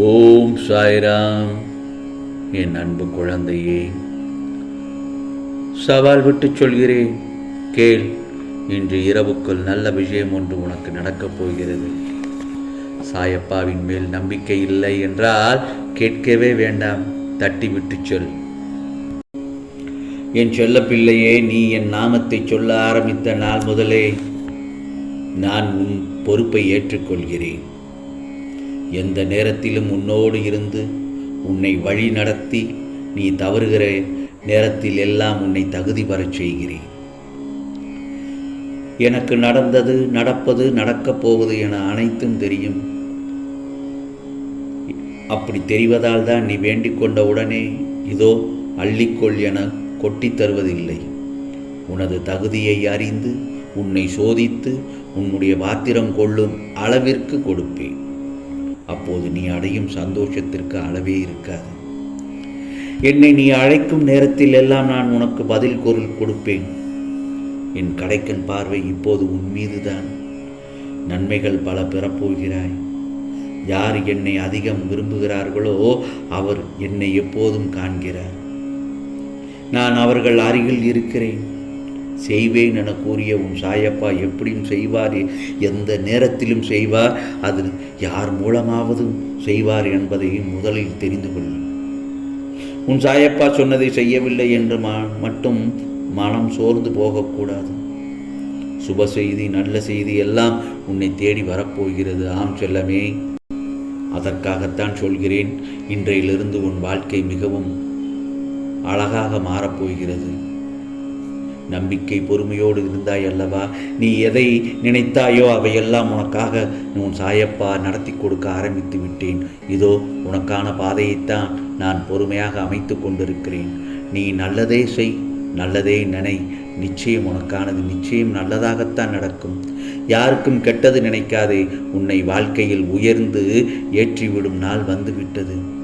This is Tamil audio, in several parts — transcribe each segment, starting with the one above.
ஓம் சாய்ராம். என் அன்பு குழந்தையே சவால் விட்டு சொல்கிறேன். கேள் இன்று இரவுக்குள் நல்ல விஷயம் ஒன்று உனக்கு நடக்கப் போகிறது. சாயப்பாவின் மேல் நம்பிக்கை இல்லை என்றால் கேட்கவே வேண்டாம். தட்டி விட்டு சொல். என் செல்ல பிள்ளையே நீ என் நாமத்தை சொல்ல ஆரம்பித்த நாள் முதலே நான் உன் பொறுப்பை ஏற்றுக்கொள்கிறேன். எந்த நேரத்திலும் உன்னோடு இருந்து உன்னை வழி நடத்தி நீ தவறுகிற நேரத்தில் எல்லாம் உன்னை தகுதி பெறச் செய்கிறேன். எனக்கு நடந்தது நடப்பது நடக்கப் போவது என அனைத்தும் தெரியும். அப்படி தெரிவதால் தான் நீ வேண்டிக் கொண்ட உடனே இதோ அள்ளிக்கொள் என கொட்டித் தருவதில்லை. உனது தகுதியை அறிந்து உன்னை சோதித்து உன்னுடைய பாத்திரம் கொள்ளும் அளவிற்கு கொடுப்பேன். அப்போது நீ அடையும் சந்தோஷத்திற்கு அளவே இருக்காது. என்னை நீ அழைக்கும் நேரத்தில் எல்லாம் நான் உனக்கு பதில் குரல் கொடுப்பேன். என் கடைக்கன் பார்வை இப்போது உன் மீதுதான். நன்மைகள் பல பெறப்போகிறாய். யார் என்னை அதிகம் விரும்புகிறார்களோ அவர் என்னை எப்போதும் காண்கிறார். நான் அவர்கள் அருகில் இருக்கிறேன். செய்வேன் என கூறிய உன் சாயப்பா எப்படியும் செய்வார்? எந்த நேரத்திலும் செய்வார். அது யார் மூலமாவதும் செய்வார் என்பதையும் முதலில் தெரிந்து கொள். உன் சாயப்பா சொன்னதை செய்யவில்லை என்று மட்டும் மனம் சோர்ந்து போகக்கூடாது. சுப செய்தி நல்ல செய்தி எல்லாம் உன்னை தேடி வரப்போகிறது. ஆம் செல்லமே. அதற்காகத்தான் சொல்கிறேன். இன்றையிலிருந்து உன் வாழ்க்கை மிகவும் அழகாக மாறப்போகிறது. நம்பிக்கை பொறுமையோடு இருந்தாய் அல்லவா? நீ எதை நினைத்தாயோ அவையெல்லாம் உனக்காக உன் சாயப்பா நடத்தி கொடுக்க ஆரம்பித்து விட்டேன். இதோ உனக்கான பாதையைத்தான் நான் பொறுமையாக அமைத்து கொண்டிருக்கிறேன். நீ நல்லதே செய் நல்லதே நினை. நிச்சயம் உனக்கானது நிச்சயம் நல்லதாகத்தான் நடக்கும். யாருக்கும் கெட்டது நினைக்காதே. உன்னை வாழ்க்கையில் உயர்ந்து ஏற்றிவிடும் நாள் வந்துவிட்டது.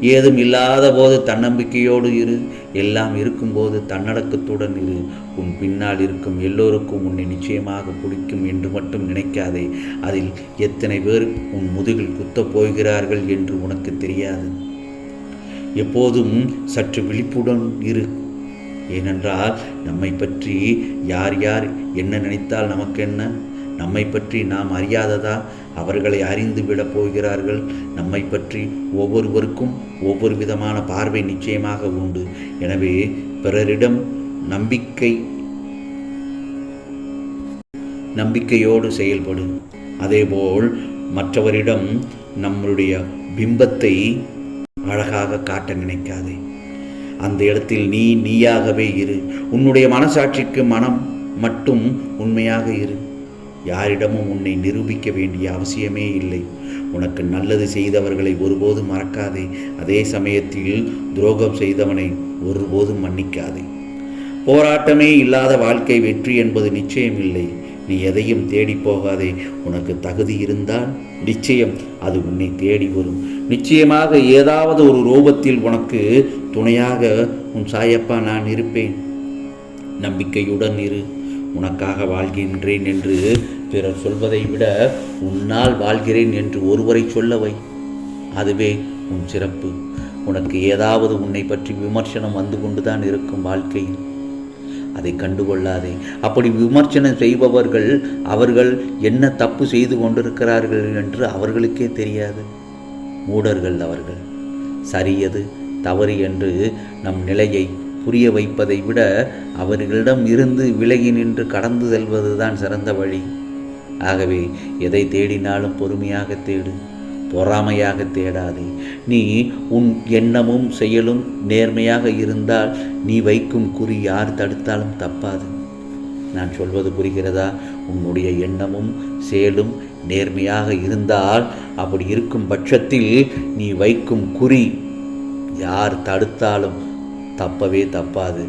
ஏதும் இல்லாத போது தன்னம்பிக்கையோடு இரு. எல்லாம் இருக்கும்போது தன்னடக்கத்துடன் இரு. உன் பின்னால் இருக்கும் எல்லோருக்கும் உன்னை நிச்சயமாக பிடிக்கும் என்று மட்டும் நினைக்காதே. அதில் எத்தனை பேர் உன் முதுகில் குத்தப் போகிறார்கள் என்று உனக்கு தெரியாது. எப்போதும் சற்று விழிப்புடன் இரு. ஏனென்றால் நம்மை பற்றி யார் யார் என்ன நினைத்தால் நமக்கு என்ன நம்மை பற்றி நாம் அறியாததா? அவர்களை அறிந்து விடப் போகிறார்கள். நம்மை பற்றி ஒவ்வொருவருக்கும் ஒவ்வொரு விதமான பார்வை நிச்சயமாக உண்டு. எனவே பிறரிடம் நம்பிக்கை நம்பிக்கையோடு செயல்படும் அதேபோல் மற்றவரிடம் நம்மளுடைய பிம்பத்தை அழகாக காட்ட நினைக்காதே. அந்த இடத்தில் நீ நீயாகவே இரு. உன்னுடைய மனசாட்சிக்கு மனம் மட்டும் உண்மையாக இரு. யாரிடமும் உன்னை நிரூபிக்க வேண்டிய அவசியமே இல்லை. உனக்கு நல்லது செய்தவர்களை ஒருபோதும் மறக்காதே. அதே சமயத்தில் துரோகம் செய்தவனை ஒருபோதும் மன்னிக்காதே. போராட்டமே இல்லாத வாழ்க்கை வெற்றி என்பது நிச்சயம் இல்லை. நீ எதையும் தேடி போகாதே. உனக்கு தகுதி இருந்தால் நிச்சயம் அது உன்னை தேடி வரும். நிச்சயமாக ஏதாவது ஒரு ரூபத்தில் உனக்கு துணையாக உன் சாயப்பா நான் இருப்பேன். நம்பிக்கையுடன் இரு. உனக்காக வாழ்கின்றேன் என்று பிறர் சொல்வதை விட உன்னால் வாழ்கிறேன் என்று ஒருவரை சொல்லவை. அதுவே உன் சிறப்பு. உனக்கு ஏதாவது உன்னை பற்றி விமர்சனம் வந்து கொண்டுதான் இருக்கும் வாழ்க்கையில். அதை கண்டுகொள்ளாதே. அப்படி விமர்சனம் செய்பவர்கள் அவர்கள் என்ன தப்பு செய்து கொண்டிருக்கிறார்கள் என்று அவர்களுக்கே தெரியாது. மூடர்கள் அவர்கள். சரியது தவறு என்று நம் நிலையை புரிய வைப்பதை விட அவர்களிடம் இருந்து விலகி நின்று கடந்து செல்வதுதான் சிறந்த வழி. ஆகவே எதை தேடினாலும் பொறுமையாக தேடு பொறாமையாக தேடாதே. நீ உன் எண்ணமும் செயலும் நேர்மையாக இருந்தால் நீ வைக்கும் குறி யார் தடுத்தாலும் தப்பாது. நான் சொல்வது புரிகிறதா? உன்னுடைய எண்ணமும் செயலும் நேர்மையாக இருந்தால் அப்படி இருக்கும் பட்சத்தில் நீ வைக்கும் குறி யார் தடுத்தாலும் தப்பவே தப்பாது.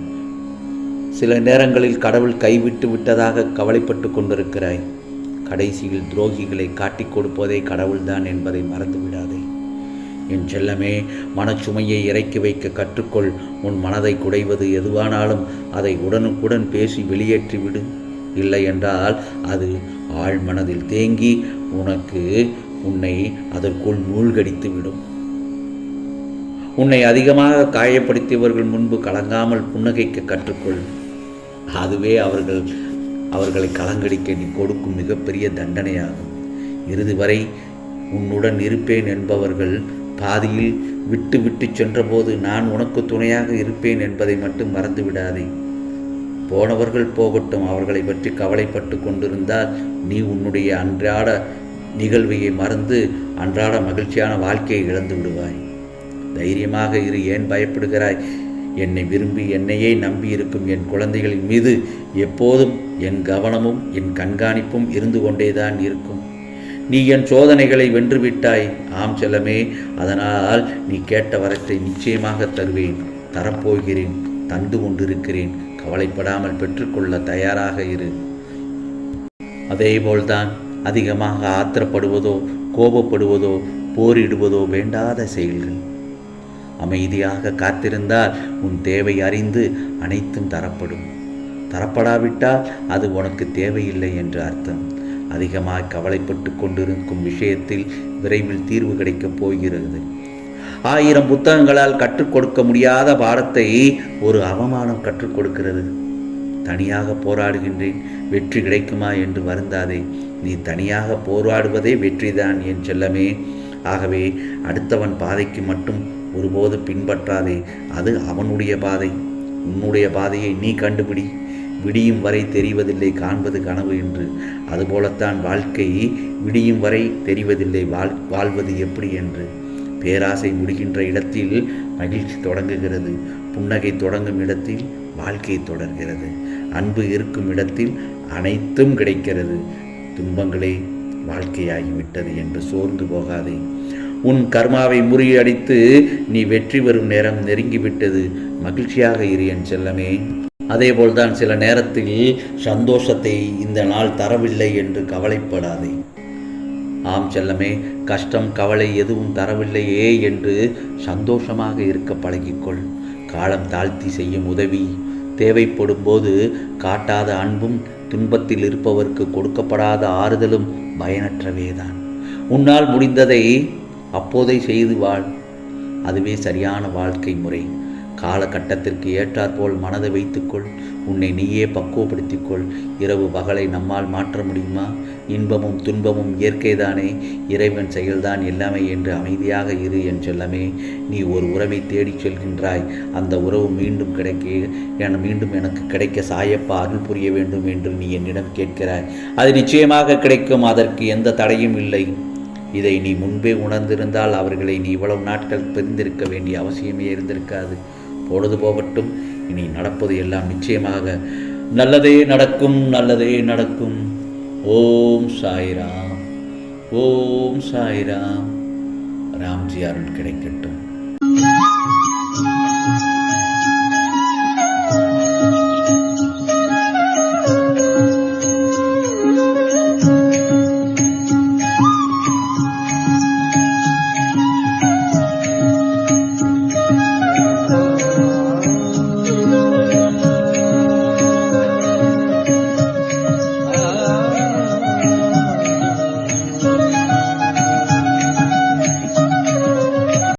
சில நேரங்களில் கடவுள் கைவிட்டு விட்டதாக கவலைப்பட்டு கொண்டிருக்கிறாய். கடைசியில் துரோகிகளை காட்டிக் கொடுப்பதே கடவுள்தான் என்பதை மறந்து விடாதே என் செல்லமே மனச்சுமையை இறக்கி வைக்க கற்றுக்கொள். உன் மனதை குடைவது எதுவானாலும் அதை உடனுக்குடன் பேசி வெளியேற்றி விடு. இல்லை என்றால் அது ஆழ் மனதில் தேங்கி உனக்கு உன்னை அதற்குள் மூழ்கடித்து விடும். உன்னை அதிகமாக காயப்படுத்தியவர்கள் முன்பு கலங்காமல் புன்னகைக்க கற்றுக்கொள். அதுவே அவர்கள் அவர்களை கலங்கடிக்க நீ கொடுக்கும் மிகப்பெரிய தண்டனையாகும். இறுதி வரை உன்னுடன் இருப்பேன் என்பவர்கள் பாதியில் விட்டு விட்டு சென்றபோது நான் உனக்கு துணையாக இருப்பேன் என்பதை மட்டும் மறந்து விடாதே போனவர்கள் போகட்டும் அவர்களை பற்றி கவலைப்பட்டு கொண்டிருந்தால் நீ உன்னுடைய அன்றாட நிகழ்வையை மறந்து அன்றாட மகிழ்ச்சியான வாழ்க்கையை இழந்து விடுவாய். தைரியமாக இரு ஏன் பயப்படுகிறாய்? என்னை விரும்பி என்னையே நம்பி இருக்கும் என் குழந்தைகளின் மீது எப்போதும் என் கவனமும் என் கண்காணிப்பும் இருந்து கொண்டேதான் இருக்கும். நீ என் சோதனைகளை வென்றுவிட்டாய். ஆம் செல்லமே அதனால் நீ கேட்ட வரத்தை நிச்சயமாக தருவேன். தரப்போகிறேன் தந்து கொண்டிருக்கிறேன். கவலைப்படாமல் பெற்றுக்கொள்ள தயாராக இரு. அதேபோல்தான் அதிகமாக ஆத்திரப்படுவதோ கோபப்படுவதோ போரிடுவதோ வேண்டாத செயல்கள். அமைதியாக காத்திருந்தால் உன் தேவை அறிந்து அனைத்தும் தரப்படும். தரப்படாவிட்டால் அது உனக்கு தேவையில்லை என்று அர்த்தம். அதிகமாக கவலைப்பட்டு கொண்டிருக்கும் விஷயத்தில் விரைவில் தீர்வு கிடைக்கப் போகிறது. ஆயிரம் புத்தகங்களால் கற்றுக் கொடுக்க முடியாத பாடத்தை ஒரு அவமானம் கற்றுக் கொடுக்கிறது. தனியாக போராடுகின்றேன் வெற்றி கிடைக்குமா என்று வருந்தாதே. நீ தனியாக போராடுவதே வெற்றிதான் என் செல்லமே. ஆகவே அடுத்தவன் பாதைக்கு மட்டும் ஒருபோது பின்பற்றாதே. அது அவனுடைய பாதை. உன்னுடைய பாதையை நீ கண்டுபிடி. விடியும் வரை தெரிவதில்லை காண்பது கனவு என்று. அதுபோலத்தான் வாழ்க்கை விடியும் வரை தெரிவதில்லை வாழ் வாழ்வது எப்படி என்று. பேராசை முடிகின்ற இடத்தில் மகிழ்ச்சி தொடங்குகிறது. புன்னகை தொடங்கும் இடத்தில் வாழ்க்கை தொடர்கிறது. அன்பு இருக்கும் இடத்தில் அனைத்தும் கிடைக்கிறது. துன்பங்களே வாழ்க்கையாகிவிட்டது என்று சோர்ந்து போகாதே. உன் கர்மாவை முறியடித்து நீ வெற்றி பெறும் நேரம் நெருங்கிவிட்டது. மகிழ்ச்சியாக இரு என் செல்லமே. அதேபோல்தான் சில நேரத்தில் சந்தோஷத்தை இந்த நாள் தரவில்லை என்று கவலைப்படாதே. ஆம் செல்லமே கஷ்டம் கவலை எதுவும் தரவில்லையே என்று சந்தோஷமாக இருக்க பழகிக்கொள். காலம் தாழ்த்தி செய்யும் உதவி. தேவைப்படும் போது காட்டாத அன்பும் துன்பத்தில் இருப்பவருக்கு கொடுக்கப்படாத ஆறுதலும் பயனற்றவேதான். உன்னால் முடிந்ததை அப்போதை செய்து வாழ். அதுவே சரியான வாழ்க்கை முறை. காலகட்டத்திற்கு ஏற்றாற்போல் மனதை வைத்துக்கொள். உன்னை நீயே பக்குவப்படுத்திக்கொள். இரவு பகலை நம்மால் மாற்ற முடியுமா? இன்பமும் துன்பமும் இயற்கைதானே. இறைவன் செயல்தான் எல்லாமே என்று அமைதியாக இரு என் செல்லமே. நீ ஒரு உறவை தேடிச் செல்கின்றாய். அந்த உறவு மீண்டும் கிடைக்க என மீண்டும் எனக்கு கிடைக்க சாயப்பா அருள் புரிய வேண்டும் என்று நீ என்னிடம் கேட்கிறாய். அது நிச்சயமாக கிடைக்கும். அதற்கு எந்த தடையும் இல்லை. இதை நீ முன்பே உணர்ந்திருந்தால் அவர்களை நீ இவ்வளவு நாட்கள் பிரிந்திருக்க வேண்டிய அவசியமே இருந்திருக்காது. பொழுது போகட்டும் இனி நடப்பது எல்லாம் நிச்சயமாக நல்லதே நடக்கும் நல்லதே நடக்கும். ஓம் சாய்ராம். ஓம் சாய்ராம். ராம்ஜி அருள் கிடைக்கட்டும்.